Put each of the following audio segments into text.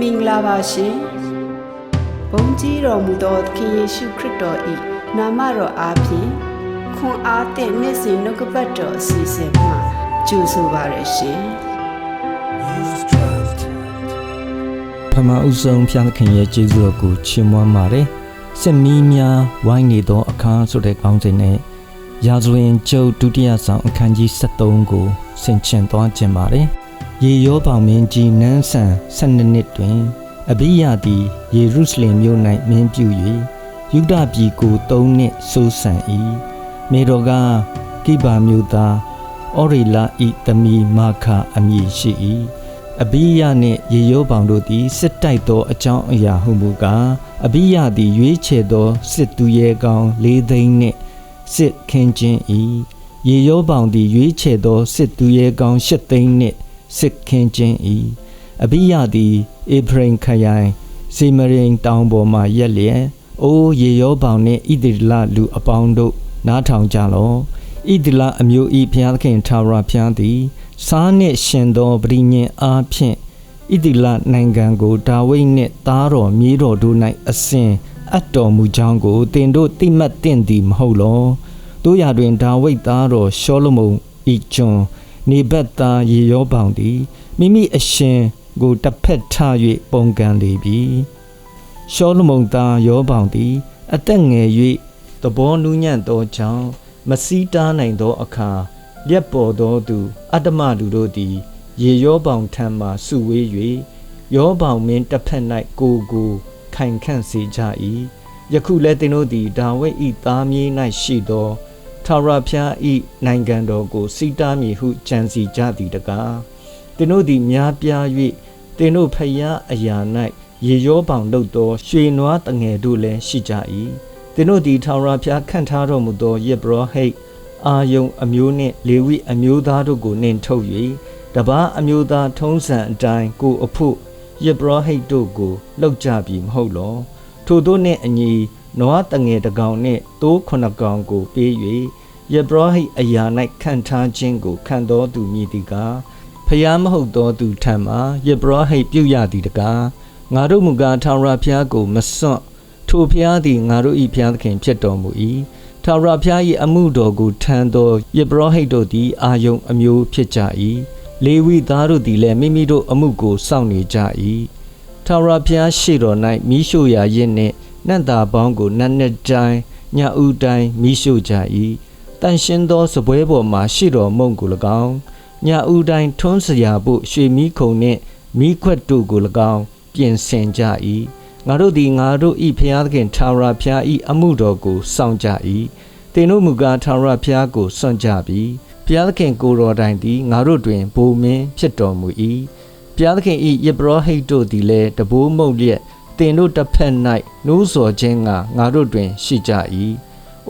မင်္ဂလာပါရှင်ဘုန်းကြီးတော်မူသောသခင်ယေရှုခရစ်တော်၏နာမတော်အားဖြင့်ခွန်အားသည့်နေ့စဉ်နှုတ်ကပတ်တော်အစီအစဉ်မှာကြိုဆိုပါရရှင်ပထမဦးဆုံးဖျားသခင်ရဲ့ကျေးဇူးတော်ကိုချီးမွမ်းပါတယ်။စစ်မီးများဝိုင်းနေသောအခါဆိုတဲ့ကောင်းစဉ်နဲ့ရာဇဝင်ကျုပ်ဒုတိယဆောင်အခန်းကြီး73ကိုဆင်ခြင်သွားခြင်းပါတယ်။ ရေရောပေါင်မင်းကြီးနန်းဆန်12နှစ်တွင်အဘိယသည်ယေရုရှလင်မြို့၌မင်းပြု၍ယူဒပြည်ကို3နှစ်စိုးစံ၏။မေတော်ကကိဗာမြို့သားအော်ရီလာဤသမီးမာခအမည်ရှိ၏။အဘိယနှင့်ရေရောပေါင်တို့သည်စစ်တိုက်သောအကြောင်းအရာဟုမူကားအဘိယသည်ရွေးချယ်သောစစ်သူရဲကောင်း၄သိန်းနှင့်စစ်ခင်းခြင်း၏ရေရောပေါင်သည်ရွေးချယ်သောစစ်သူရဲကောင်း၈သိန်းနှင့် စစ်ခင်းခြင်း၏အဘိယသည်အေဖရင်ခရိုင်စေမရင်တောင်ပေါ်မှရက်လျက်အိုးရေရောပေါင်နှင့်ဣတိလလူအပေါင်းတို့ နားထောင်ကြလော့ဣတိလအမျိုးဤဘုရားသခင်ထာဝရဘုရားသည်စားနှင့်ရှင်သောပရိညင်အားဖြင့်ဣတိလနိုင်ငံကိုဒါဝိဒ်နှင့်သားတော်မြေးတော်တို့၌အစဉ်အပ်တော်မူကြောင်းကိုတင်တို့သိမှတ်သင့်သည်မဟုတ်လောတို့ရာတွင်ဒါဝိဒ်သားတော်ရှောလမုန်ဤကျွန် နေဘတ်သားရေရောပေါင်သည်မိမိအရှင်ကိုတစ်ဖက်ထ၍ပုံကန်လေပြီရှောလမုန်သားရောပေါင်သည် အသက်ငယ်၍သဘောနူးညံ့သောကြောင့်မစီးတားနိုင်သောအခါရက်ပေါ်သောသူအတ္တမလူတို့သည် ရေရောပေါင်ထံမှစုဝေး၍ရောပေါင်မင်းတစ်ဖက်၌ကိုကိုခိုင်ခန့်စေကြ၏ယခုလည်းသင်တို့သည်ဒါဝိဒ်၏သားမြေး၌ရှိသော ထာဝရဘုရား၏နိုင်ငံတော်ကိုစီတားမည်ဟုကြံစီကြသည်တကားသင်တို့သည်များပြား၍သင်တို့ဖျားအရာ၌ရေရောပေါင်လုပ်သောရွှေနွားတငယ်တို့လည်းရှိကြ၏သင်တို့သည်ထာဝရဘုရားခန့်ထားတော်မူသောယေဘရဟိတ်အာယုံအမျိုးနှင့်လေဝိအမျိုးသားတို့ကိုနှင်ထုတ်၍တပားအမျိုးသားထုံးစံအတိုင်းကိုအဖို့ယေဘရဟိတ်တို့ကိုလှုပ်ကြပြီမဟုတ်လောထို့သောနှင့်အညီ နွားတငယ်တကောင်နှင့်သိုးခုနှစ်ကောင်ကိုပေး၍ယေဘရဟိတ်အရာ၌ခံထားခြင်းကိုခံတော်သူမည်သည်ကားဖျားမဟုတ်သောသူထံမှယေဘရဟိတ်ပြုရသည်တကားငါတို့မူကားထာဝရဘုရားကိုမစွန့်ထိုဘုရားသည်ငါတို့၏ဘုရားသခင်ဖြစ်တော်မူ၏ထာဝရဘုရား၏အမှုတော်ကိုထမ်းသောယေဘရဟိတ်တို့သည်အာယုံအမျိုးဖြစ်ကြ၏လေဝိသားတို့သည်လည်းမိမိတို့အမှုကိုစောင့်နေကြ၏ထာဝရဘုရားရှေ့တော်၌မိရှုရာရင့်နှင့် နတ်သားပေါင်းကိုနတ်နှစ်တိုင်းညဦးတိုင်းမိရှုကြ၏တန်ရှင်းသောစပွဲပေါ်မှရှေ့တော်မုံကို၎င်းညဦးတိုင်းထွန်းစရာဖို့ရွှေမီးခုံနှင့်မိခွက်တို့ကို၎င်းပြင်ဆင်ကြ၏ငါတို့သည်ငါတို့ဤဖျားသခင်ထာဝရဘုရားဤအမှုတော်ကိုစောင့်ကြ၏သင်တို့မူကားထာဝရဘုရားကိုစွန့်ကြပြီဘုရားသခင်ကိုယ်တော်တိုင်သည်ငါတို့တွင်ဘိုမင်းဖြစ်တော်မူ၏ဘုရားသခင်ဤယေဘရဟိတ်တို့သည်လည်းတဘိုးမုတ်လျက် သင်တို့တစ်ဖက်၌နှိုးဆော်ခြင်းကငါတို့တွင်ရှိကြ၏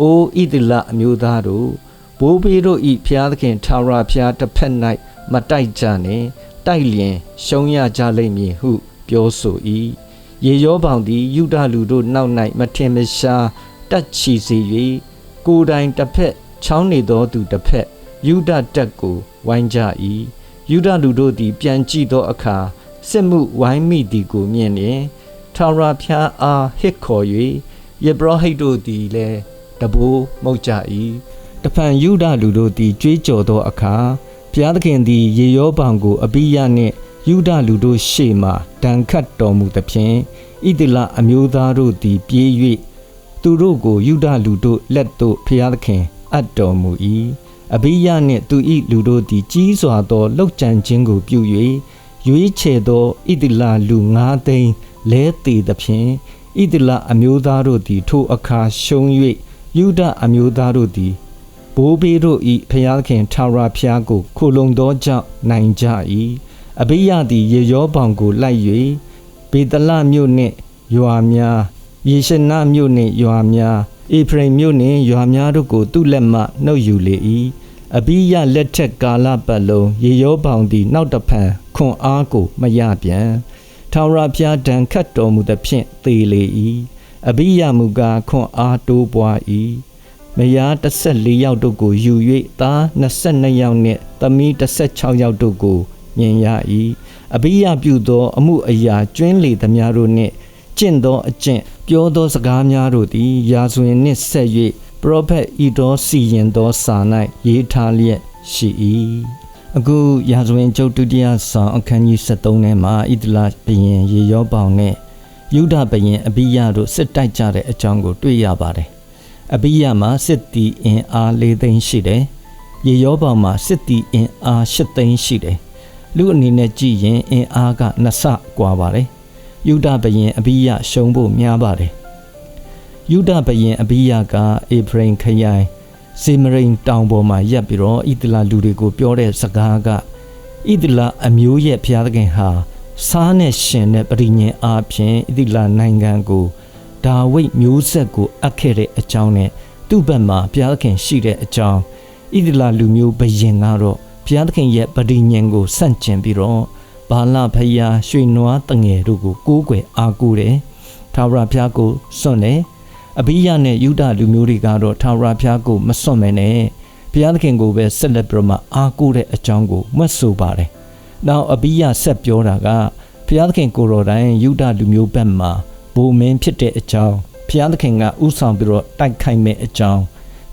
အိုဣသလအမျိုးသားတို့ဘိုးဘေးတို့ဤဘုရားသခင်ထာဝရဘုရားတစ်ဖက်၌မတိုက်ကြနှင့်တိုက်လျင်ရှုံးရကြလိမ့်မည်ဟု ပြောဆို၏ရေရောပေါင်သည်ယူဒလူတို့နောက်၌မထင်မရှားတက်ချီစေ၍ကိုယ်တိုင်တစ်ဖက်ချောင်းနေသောသူတစ်ဖက်ယူဒတက်ကိုဝိုင်းကြ၏ယူဒလူတို့သည် ပြန်ကြည့်သောအခါစစ်မှုဝိုင်းမိသည်ကိုမြင်လျင် ထာဝရဘုရားအားဟစ်ခေါ်၍ယေဘရဟိတ်တို့သည်လည်းတဘိုးမှုတ်ကြ၏တဖန်ယူဒလူတို့သည်ကြွေးကြော်သောအခါဘုရားသခင်သည်ရေရောပေါင်ကိုအပိယနှင့်ယူဒလူတို့ရှေ့မှဒဏ်ခတ်တော်မူသဖြင့်ဣတိလအမျိုးသားတို့သည်ပြေး၍သူတို့ကိုယူဒလူတို့လက်သို့ဘုရားသခင်အပ်တော်မူ၏အဘိယနှင့်သူ၏လူတို့သည်ကြီးစွာသောလှုပ်ကြံခြင်းကိုပြု၍ရွေးချယ်သောဣတိလလူ၅သိန်း လဲသေးသဖြင့်ဣတိလအမျိုးသားတို့သည် ထိုအခါရှုံး၍ယူဒအမျိုးသားတို့သည်ဘိုးဘေးတို့၏ဖျားခင်ထာဝရဘုရားကိုခိုလုံသောကြောင့်နိုင်ကြ၏အဘိယသည်ရေရောပေါင်ကိုလိုက်၍ဘေတလမြို့နှင့်ရွာများယေရှနမြို့နှင့်ရွာများအေဖရိမ်မြို့နှင့်ရွာများတို့ကိုသူ့လက်မှနှုတ်ယူလေ၏အဘိယလက်ထက်ကာလပတ်လုံးရေရောပေါင်သည် နောက်တဖန်ခွန်အားကိုမရပြန် ထာဝရဘုရားဒဏ်ခတ်တော်မူသဖြင့်သေလေ၏အဘိယမူကားခွန်အားတိုးပွား၏မယား14ယောက်တို့ကိုယူ၍သား22ယောက်နှင့်သမီး16ယောက်တို့ကိုမြင်ရ၏အဘိယပြုသော အမှုအရာကျွင်းလေသမျှတို့နှင့်ကျင့်သောအကျင့်ပြောသောစကားများတို့သည်ရာဇဝင်နှင့်ဆက်၍ပရောဖက်ဤတော်စီရင်သောစာ၌ရေးထားလျက်ရှိ၏ အခုရာဇဝင်ကျုပ်ဒုတိယဆောင်အခန်းကြီး73ထဲမှာဣဒလဘုရင်ရေရောပေါင်နဲ့ယုဒဘုရင်အဘိယတို့စစ်တိုက်ကြတဲ့အကြောင်းကိုတွေ့ရပါတယ်အဘိယမှာစစ်တီအင်အား၄သိန်းရှိတယ်ရေရောပေါင်မှာစစ်တီအင်အား၈သိန်းရှိတယ်လူအနေနဲ့ကြည့်ရင်အင်အားကနှစ်ဆကွာပါတယ်ယုဒဘယင်အဘိယရှုံဖို့များပါတယ်ယုဒဘယင်အဘိယကအေဖရင်ခရိုင် စေမရိန်တောင်ပေါ်မှာရပ်ပြီးတော့ဣသလလူတွေကိုပြောတဲ့စကားကဣသလအမျိုးရဲ့ဘုရားသခင်ဟာစားနဲ့ရှင်တဲ့ပရိညင်အားဖြင့်ဣသလနိုင်ငံကိုဒါဝိဒ်မျိုးဆက်ကိုအပ်ခဲ့တဲ့အကြောင်းနဲ့သူ့ဘက်မှာဘုရားသခင်ရှိတဲ့အကြောင်းဣသလလူမျိုးဘယင်ကတော့ဘုရားသခင်ရဲ့ပရိညင်ကိုဆန့်ကျင်ပြီးတော့ဘာလဖယားရွှေနွားတငယ်တို့ကိုကိုးကွယ်အားကိုးတယ်။ထာဝရဘုရားကိုစွန့်တယ်။ အဘိယနဲ့ယူဒလူမျိုးတွေကတော့ထာဝရဘုရားကိုမစွန့်မဲနဲ့ဘုရားသခင်ကိုပဲဆက်လက်ပြီးမှအားကိုးတဲ့အကြောင်းကိုမွတ်ဆိုပါတယ်။နောက်အဘိယဆက်ပြောတာကဘုရားသခင်ကိုတော်တိုင်ယူဒလူမျိုးဘက်မှာဘိုမင်းဖြစ်တဲ့အကြောင်းဘုရားသခင်ကဥဆောင်ပြီးတော့တိုက်ခိုက်မဲ့အကြောင်း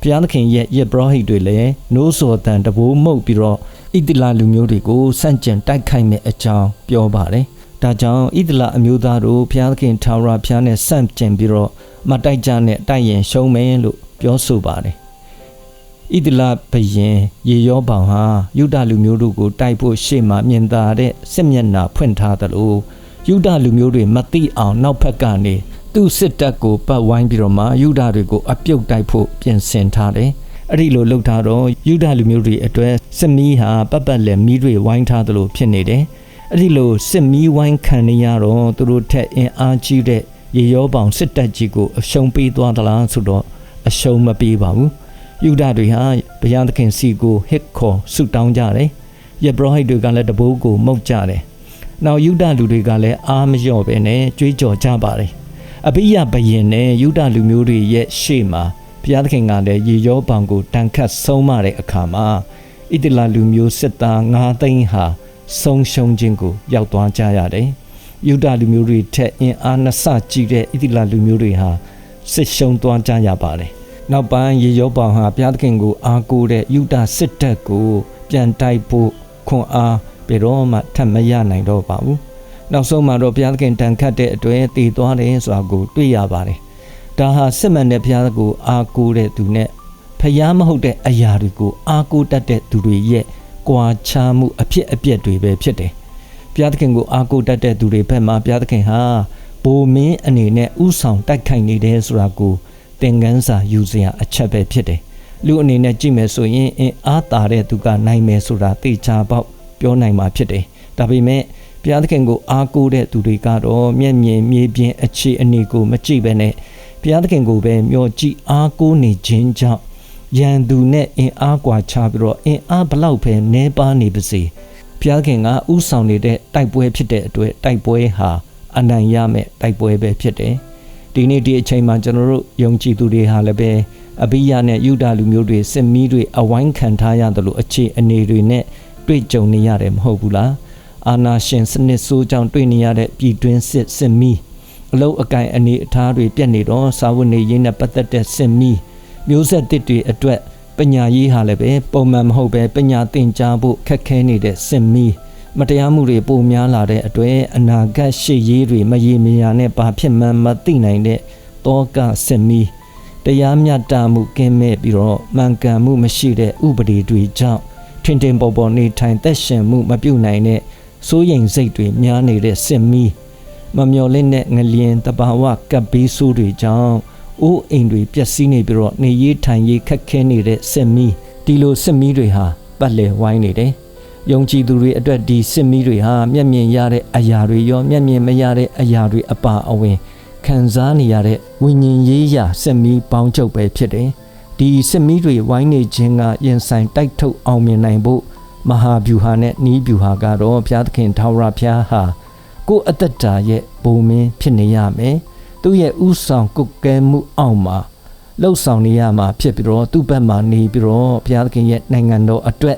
ဘုရားသခင်ရဲ့ယေဘရဟိတ်တွေလည်းနိုးစော်တန်တဘိုးမှုတ်ပြီးတော့ဣသလလူမျိုးတွေကိုစန့်ကျင်တိုက်ခိုက်မဲ့အကြောင်းပြောပါတယ်။ဒါကြောင့်ဣသလအမျိုးသားတို့ဘုရားသခင်ထာဝရဘုရားနဲ့စန့်ကျင်ပြီးတော့ မတိုက်ကြနဲ့တိုက်ရင်ရှုံးမယ်လို့ပြောဆိုပါတယ်။ဣသလဘယင်ရေရောပေါင်ဟာယုဒလူမျိုးတို့ကိုတိုက်ဖို့ရှေ့မှာမြင်သာတဲ့စစ်မျက်နှာဖွင့်ထားသလိုယုဒလူမျိုးတွေမသိအောင်နောက်ဘက်ကနေသူ့စစ်တပ်ကိုပတ်ဝိုင်းပြီးတော့မှယုဒတွေကိုအပြုတ်တိုက်ဖို့ပြင်ဆင်ထားတယ်။အဲ့ဒီလိုလှုပ်ထားတော့ယူဒလူမျိုးတွေအတွက်စစ်မီးဟာပတ်ပတ်လက်မီးတွေဝိုင်းထားသလိုဖြစ်နေတယ်။အဲ့ဒီလိုစစ်မီးဝိုင်းခံနေရတော့သူတို့ထက်အင်အားကြီးတဲ့ ရေရောပေါင်စစ်တပ်ကြီးကိုအရှုံးပေးသွားသလားဆိုတော့အရှုံးမပေးပါဘူး။ယူဒတွေဟာဘုရားသခင်စီကိုဟစ်ခေါ်ဆုတောင်းကြတယ်။ယေဘရဟိတ်တွေကလည်းတဘိုးကိုမှုတ်ကြတယ်။နောက်ယူဒလူတွေကလည်းအားမလျော့ပဲနဲ့ကြွေးကြော်ကြပါတယ်။အဘိယဘယင်နဲ့ယူဒလူမျိုးတွေရဲ့ရှေ့မှာဘုရားသခင်ကလည်းရေရောပောင်ကိုတန်ခတ်ဆုံးမတဲ့အခါမှာဣတိလလူမျိုးစစ်သား9သိန်းဟာဆုံးရှုံးခြင်းကိုရောက်သွားကြရတယ်။ ယူဒလူမျိုးတွေထက်အင်အားနှစ်ဆကြီးတဲ့ဣတိလလူမျိုးတွေဟာစစ်ရှုံးသွားကြရပါတယ်။နောက်ပိုင်းရေရောပောင်ဟာဘုရားသခင်ကိုအားကိုးတဲ့ယူဒစစ်တပ်ကိုပြန်တိုက်ဖို့ခွန်အားဘယ်တော့မှထပ်မရနိုင်တော့ပါဘူး။နောက်ဆုံးမှာတော့ဘုရားသခင်တန်ခတ်တဲ့အတွေ့တည်သွားတယ်ဆိုတာကိုတွေ့ရပါတယ်။ဒါဟာစစ်မှန်တဲ့ဘုရားကိုအားကိုးတဲ့သူနဲ့ဖျားမဟုတ်တဲ့အရာတွေကိုအားကိုးတတ်တဲ့သူတွေရဲ့ကွာခြားမှုအဖြစ်အပျက်တွေပဲဖြစ်တယ်။ ဘုရားသခင်ကိုအားကိုးတတ်တဲ့သူတွေဘက်မှာဘုရားသခင်ဟာဘိုမင်းအနေနဲ့ဥဆောင်တိုက်ခိုက်နေတယ်ဆိုတာကိုသင်ခန်းစာယူစရာအချက်ပဲဖြစ်တယ်။လူအနေနဲ့ကြည့်မယ်ဆိုရင်အင်အားတာတဲ့သူကနိုင်မယ်ဆိုတာသိချာပေါက်ပြောနိုင်မှာဖြစ်တယ်။ဒါပေမဲ့ဘုရားသခင်ကိုအားကိုးတဲ့သူတွေကတော့မျက်မြင်မြေပြင်အခြေအနေကိုမကြည့်ဘဲနဲ့ဘုရားသခင်ကိုပဲမျှော်ကြည့်အားကိုးနေခြင်းကြောင့်ရန်သူနဲ့အင်အားကွာခြားပြီးတော့အင်အားဘလောက်ပဲနှဲပါနေပါစေ ဘုရားခင်ကဥဆောင်နေတဲ့တိုက်ပွဲဖြစ်တဲ့အတွက်တိုက်ပွဲဟာအနိုင်ရမဲ့တိုက်ပွဲပဲဖြစ်တယ်ဒီနေ့ဒီအချိန်မှာကျွန်တော်တို့ယုံကြည်သူတွေဟာလည်းပဲအဘိယနဲ့ယူဒလူမျိုးတွေစစ်မီးတွေအဝိုင်းခံထားရတယ်လို့အခြေအနေတွေနဲ့တွေ့ကြုံနေရတယ်မဟုတ်ဘူးလားအာနာရှင်စနစ်ဆိုးကြောင့်တွေ့နေရတဲ့ပြည်တွင်းစစ်စစ်မီးအလုံးအကင်အနေအထားတွေပြက်နေတော့စာဝတ်နေရေးနဲ့ပတ်သက်တဲ့စင်မီမျိုးဆက်တစ်တွေအတွက် ပညာရေးဟာလည်းပဲပုံမှန်မဟုတ်ပဲပညာသင်ကြားဖို့ခက်ခဲနေတဲ့စင်မီမတရားမှုတွေပိုများလာတဲ့အတွက်အနာဂတ်ရှေ့ရေးတွေမရေမရာနဲ့ဘာဖြစ်မှန်းမသိနိုင်တဲ့တောကစင်မီတရားမျှတမှုကင်းမဲ့ပြီးတော့မှန်ကန်မှုမရှိတဲ့ဥပဒေတွေကြောင့်ထင်ထင်ပေါ်ပေါ်နေထိုင်သက်ရှင်မှုမပြုနိုင်တဲ့စိုးရိမ်စိတ်တွေများနေတဲ့စင်မီမမျော်လင့်တဲ့ငလျင်တဘာဝကပ်ဘေးဆိုးတွေကြောင့် အိုးအိမ်တွေပျက်စီးနေပြီးတော့နေရေးထိုင်ရေးခက်ခဲနေတဲ့စစ်မီးဒီလိုစစ်မီးတွေဟာပတ်လည်ဝိုင်းနေတယ်။ယုံကြည်သူတွေအတွက်ဒီစစ်မီးတွေဟာမျက်မြင်ရတဲ့အရာတွေရောမျက်မြင်မရတဲ့အရာတွေအပါအဝင်ခံစားနေရတဲ့ဝိညာဉ်ရေးရာစစ်မီးပေါင်းချုပ်ပဲဖြစ်တယ်။ဒီစစ်မီးတွေဝိုင်းနေခြင်းကရင်ဆိုင်တိုက်ထုတ်အောင်မြင်နိုင်ဖို့မဟာဗျူဟာနဲ့နီးဗျူဟာကတော့ဘုရားသခင်ထာဝရဘုရားဟာကိုယ်အသက်တာရဲ့ဘုံမင်းဖြစ်နေရမယ် သူ့ရဲ့ဥဆောင်ကုတ်ကဲမှုအောက်မှာလှုပ်ဆောင်နေရမှာဖြစ်ပြီးတော့သူ့ဘက်မှာနေပြီးတော့ဘုရားသခင်ရဲ့နိုင်ငံတော်အတွက်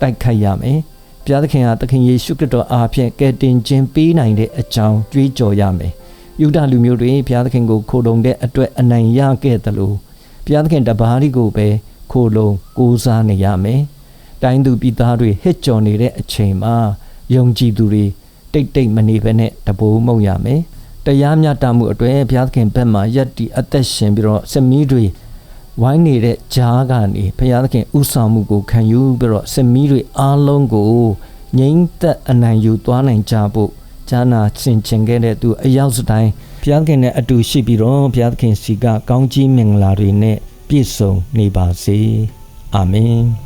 တိုက်ခိုက်ရမယ်ဒဘုရားသခင်ဟာသခင်ယေရှုခရစ်တော်အားဖြင့်ကယ်တင်ခြင်းပေးနိုင်တဲ့အကြောင်းကြွေးကြော်ရမယ်။ယူဒလူမျိုးတွေဘုရားသခင်ကိုခိုလုံတဲ့အတွက်အနိုင်ရခဲ့သလိုဘုရားသခင်တပါးရီကိုပဲခိုလုံကိုးစားနေရမယ်။တိုင်းသူပြည်သားတွေဟစ်ကြော်နေတဲ့အချိန်မှာယုံကြည်သူတွေတိတ်တိတ်မနေဘဲနဲ့တပိုးမှုတ်ရမယ်။ တရားမျှတမှုအတွေ့ဘုရားသခင်ဘက်မှာယက်တီအသက်ရှင်ပြီးတော့စမီးတွေဝိုင်းနေတဲ့ဂျားကနေဘုရားသခင်ဥဆောင်မှုကိုခံယူပြီးတော့စမီးတွေအားလုံးကိုငြိမ့်သက်အနိုင်ယူသွားနိုင်ကြဖို့ဂျာနာဆင်ခြင်ခဲ့တဲ့သူအရောက်စတိုင်းဘုရားသခင်နဲ့အတူရှိပြီးတော့ဘုရားသခင်စီကကောင်းကြီးမင်္ဂလာတွေနဲ့ပြည့်စုံနေပါစေအာမင်